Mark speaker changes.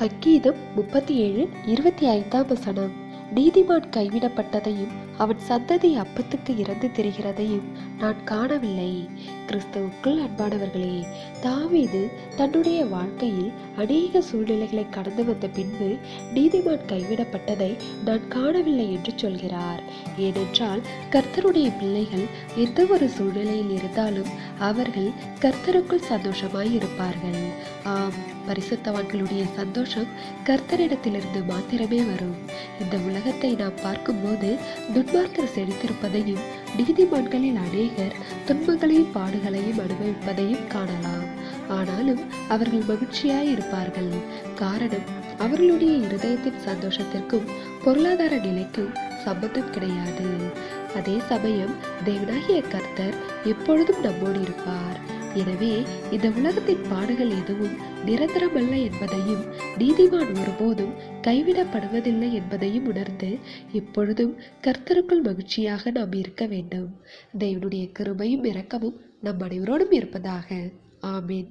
Speaker 1: சங்கீதம் முப்பத்தி ஏழு இருபத்தி ஐந்தாம் வசனம். நீதிமான் கைவிடப்பட்டதையும் அவன் சந்ததி அப்பத்துக்கு இறந்து தெரிகிறதையும் நான் காணவில்லை. கிறிஸ்தவுக்குள் அன்பானவர்களே தாவீது தன்னுடைய வாழ்க்கையில் அநேக சூழ்நிலைகளை கடந்து வந்த பின்பு நீதிமான் கைவிடப்பட்டதை நான் காணவில்லை என்று சொல்கிறார். ஏனென்றால் கர்த்தருடைய பிள்ளைகள் எந்த ஒரு சூழ்நிலையில் இருந்தாலும் அவர்கள் கர்த்தருக்குள் சந்தோஷமாய் இருப்பார்கள். ஆம் பரிசுத்தவான்களுடைய சந்தோஷம் கர்த்தரிடத்திலிருந்து மாத்திரமே வரும். இந்த உலகத்தை நாம் பார்க்கும்போது துன்மார்க்கர் செழித்திருப்பதையும் நீதிமான்களில் அநேகர் துன்பங்களையும் பாடு அவர்களையும் அனுபவிப்பதையும் காணலாம். ஆனாலும் அவர்கள் மகிழ்ச்சியாய் இருப்பார்கள் காரணம் அவர்களுடைய இருதயத்தின் சந்தோஷத்திற்கும் பொருளாதார நிலைக்கும் சம்பந்தம் கிடையாது. அதே சமயம் தேவனாகிய கர்த்தர் எப்பொழுதும் நம்மோடு இருப்பார். எனவே இந்த உலகத்தின் பாடுகள் எதுவும் நிரந்தரமல்ல என்பதையும் நீதிமான் ஒருபோதும் கைவிடப்படுவதில்லை என்பதையும் உணர்ந்து எப்பொழுதும் கர்த்தருக்குள் மகிழ்ச்சியாக நாம் இருக்க வேண்டும். தேவனுடைய கிருபையும் இரக்கமும் நம் அனைவரோடும் இருப்பதாக. ஆமீன்.